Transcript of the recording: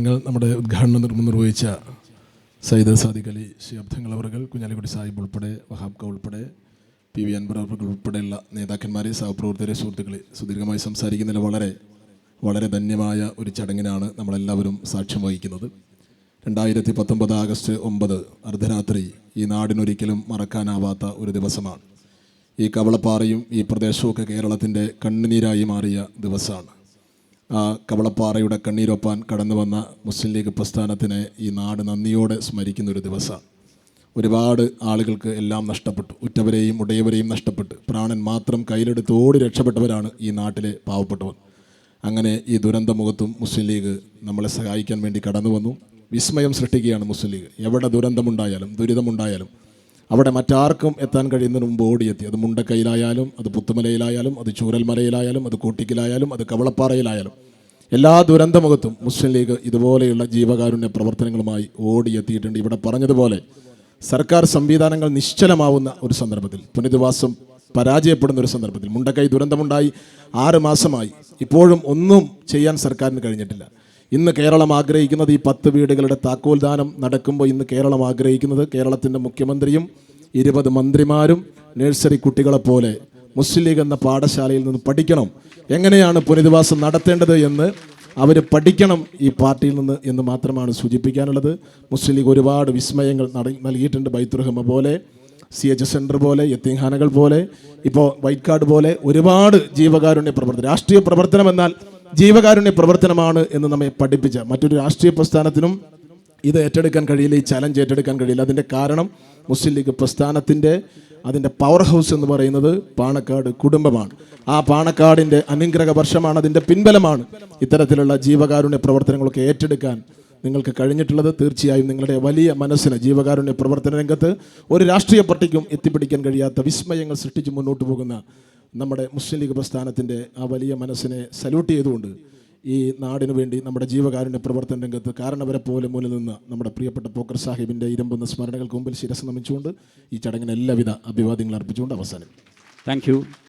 നിങ്ങൾ നമ്മുടെ ഉദ്ഘാടന നിർമ്മം നിർവഹിച്ച സയ്യിദ് സാദിഖ് അലി ശിയാബ്ദങ്ങൾ അവർകൾ കുഞ്ഞാലിക്കുടി സാഹിബ് ഉൾപ്പെടെ വഹാബ്ക ഉൾപ്പെടെ പി വി അൻപർ അവർകൾ ഉൾപ്പെടെയുള്ള നേതാക്കന്മാരെ സഹപ്രവർത്തകരെ സുഹൃത്തുക്കളെ സുദീർഘമായി സംസാരിക്കുന്നതിൽ വളരെ വളരെ ധന്യമായ ഒരു ചടങ്ങിനാണ് നമ്മളെല്ലാവരും സാക്ഷ്യം വഹിക്കുന്നത്. രണ്ടായിരത്തി പത്തൊമ്പത് ആഗസ്റ്റ് ഒമ്പത് അർദ്ധരാത്രി ഈ നാടിനൊരിക്കലും മറക്കാനാവാത്ത ഒരു ദിവസമാണ്. ഈ കവളപ്പാറയും ഈ പ്രദേശമൊക്കെ കേരളത്തിന്റെ കണ്ണുനീരായി മാറിയ ദിവസമാണ്. കവളപ്പാറയുടെ കണ്ണീരൊപ്പാൻ കടന്നു വന്ന മുസ്ലിം ലീഗ് പ്രസ്ഥാനത്തിനെ ഈ നാട് നന്ദിയോടെ സ്മരിക്കുന്ന ഒരു ദിവസമാണ്. ഒരുപാട് ആളുകൾക്ക് എല്ലാം നഷ്ടപ്പെട്ടു. ഉറ്റവരെയും ഉടയവരെയും നഷ്ടപ്പെട്ട്. പ്രാണൻ മാത്രം കയ്യിലെടുത്ത് ഓടി രക്ഷപ്പെട്ടവരാണ് ഈ നാട്ടിലെ പാവപ്പെട്ടവർ. അങ്ങനെ ഈ ദുരന്തമുഖത്തും മുസ്ലിം ലീഗ് നമ്മളെ സഹായിക്കാൻ വേണ്ടി കടന്നു വന്നു. വിസ്മയം സൃഷ്ടിക്കുകയാണ് മുസ്ലിം ലീഗ്. എവിടെ ദുരന്തമുണ്ടായാലും ദുരിതമുണ്ടായാലും അവിടെ മറ്റാർക്കും എത്താൻ കഴിയുന്നതിന് മുമ്പ് ഓടിയെത്തി. അത് മുണ്ടക്കൈയിലായാലും അത് പുത്തുമലയിലായാലും അത് ചൂരൽമലയിലായാലും അത് കോട്ടിക്കലായാലും അത് കവളപ്പാറയിലായാലും. എല്ലാ ദുരന്തമുഖത്തും മുസ്ലിം ലീഗ് ഇതുപോലെയുള്ള ജീവകാരുണ്യ പ്രവർത്തനങ്ങളുമായി ഓടിയെത്തിയിട്ടുണ്ട്. ഇവിടെ പറഞ്ഞതുപോലെ സർക്കാർ സംവിധാനങ്ങൾ നിശ്ചലമാവുന്ന ഒരു സന്ദർഭത്തിൽ പുനരധിവാസം പരാജയപ്പെടുന്ന ഒരു സന്ദർഭത്തിൽ മുണ്ടക്കൈ ദുരന്തമുണ്ടായി ആറ് മാസമായി. ഇപ്പോഴും ഒന്നും ചെയ്യാൻ സർക്കാരിന് കഴിഞ്ഞിട്ടില്ല. ഇന്ന് കേരളം ആഗ്രഹിക്കുന്നത് ഈ പത്ത് വീടുകളുടെ താക്കോൽദാനം നടക്കുമ്പോൾ ഇന്ന് കേരളം ആഗ്രഹിക്കുന്നത് കേരളത്തിന്റെ മുഖ്യമന്ത്രിയും ഇരുപത് മന്ത്രിമാരും നഴ്സറി കുട്ടികളെ പോലെ മുസ്ലിം ലീഗ് എന്ന പാഠശാലയിൽ നിന്ന് പഠിക്കണം. എങ്ങനെയാണ് പുനരധിവാസം നടത്തേണ്ടത് എന്ന് അവർ പഠിക്കണം ഈ പാർട്ടിയിൽ നിന്ന് എന്ന് മാത്രമാണ് സൂചിപ്പിക്കാനുള്ളത്. മുസ്ലിം ലീഗ് ഒരുപാട് വിസ്മയങ്ങൾ നൽകിയിട്ടുണ്ട് ബൈത്തുറഹ്മ പോലെ സി എച്ച് സെന്റർ പോലെ യത്തീംഖാനകൾ പോലെ ഇപ്പോൾ വൈറ്റ് കാർഡ് പോലെ ഒരുപാട് ജീവകാരുണ്യ പ്രവർത്തനം രാഷ്ട്രീയ പ്രവർത്തനം എന്നാൽ ജീവകാരുണ്യ പ്രവർത്തനമാണ് എന്ന് നമ്മെ പഠിപ്പിച്ച മറ്റൊരു രാഷ്ട്രീയ പ്രസ്ഥാനത്തിനും ഇത് ഏറ്റെടുക്കാൻ കഴിയില്ല ഈ ചലഞ്ച് ഏറ്റെടുക്കാൻ കഴിയില്ല. അതിന്റെ കാരണം മുസ്ലിം ലീഗ് പ്രസ്ഥാനത്തിന്റെ അതിന്റെ പവർ ഹൗസ് എന്ന് പറയുന്നത് പാണക്കാട് കുടുംബമാണ്. ആ പാണക്കാടിന്റെ അനുഗ്രഹ വർഷമാണ് അതിന്റെ പിൻബലമാണ് ഇത്തരത്തിലുള്ള ജീവകാരുണ്യ പ്രവർത്തനങ്ങളൊക്കെ ഏറ്റെടുക്കാൻ നിങ്ങൾക്ക് കഴിഞ്ഞിട്ടുള്ളത്. തീർച്ചയായും നിങ്ങളുടെ വലിയ മനസ്സിന് ജീവകാരുണ്യ പ്രവർത്തന രംഗത്ത് ഒരു രാഷ്ട്രീയ പാർട്ടിക്കും എത്തിപ്പിടിക്കാൻ കഴിയാത്ത വിസ്മയങ്ങൾ സൃഷ്ടിച്ച് മുന്നോട്ട് പോകുന്ന നമ്മുടെ മുസ്ലിം ലീഗ് പ്രസ്ഥാനത്തിന്റെ ആ വലിയ മനസ്സിനെ സല്യൂട്ട് ചെയ്തുകൊണ്ട് ഈ നാടിനു വേണ്ടി നമ്മുടെ ജീവകാരുണ്യ പ്രവർത്തന രംഗത്ത് കാരണവരെ പോലെ മുന്നിൽ നിന്ന് നമ്മുടെ പ്രിയപ്പെട്ട പോക്കർ സാഹിബിന്റെ ഇരമ്പുന്ന സ്മരണകൾക്ക് മുമ്പിൽ ശിരസ് നമിച്ചുകൊണ്ട് ഈ ചടങ്ങിന് എല്ലാവിധ അഭിവാദ്യങ്ങൾ അർപ്പിച്ചുകൊണ്ട് അവസാനം താങ്ക്